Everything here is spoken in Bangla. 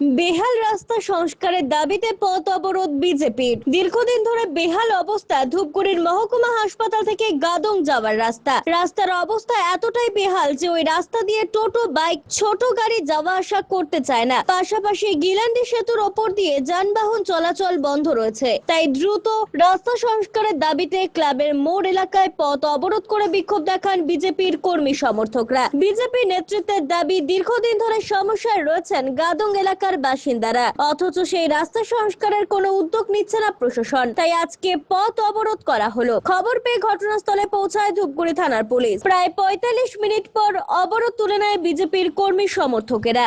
বেহাল রাস্তা সংস্কারের দাবিতে পথ অবরোধ বিজেপির। দীর্ঘদিন ধরে বেহাল অবস্থা, ধূপগুড়ির মহকুমা হাসপাতাল থেকে গাদং যাওয়ার রাস্তা। রাস্তার অবস্থা এতটাই বেহাল যে ওই রাস্তা দিয়ে টোটো, বাইক, ছোট গাড়ি যাওয়া আসা করতে চায় না। পাশাপাশি গিলান্ডি সেতুর ওপর দিয়ে যানবাহন চলাচল বন্ধ রয়েছে। তাই দ্রুত রাস্তা সংস্কারের দাবিতে ক্লাবের মোড় এলাকায় পথ অবরোধ করে বিক্ষোভ দেখান বিজেপির কর্মী সমর্থকরা। বিজেপি নেতৃত্বের দাবি, দীর্ঘদিন ধরে সমস্যায় রয়েছেন গাদং এলাকার বাসিন্দারা। অথচ সেই রাস্তা সংস্কারের কোনো উদ্যোগ নিচ্ছে না প্রশাসন। তাই আজকে পথ অবরোধ করা হলো। খবর পেয়ে ঘটনাস্থলে পৌঁছায় ধূপগুড়ি থানার পুলিশ। প্রায় পঁয়তাল্লিশ মিনিট পর অবরোধ তুলে নেয় বিজেপির কর্মী সমর্থকেরা।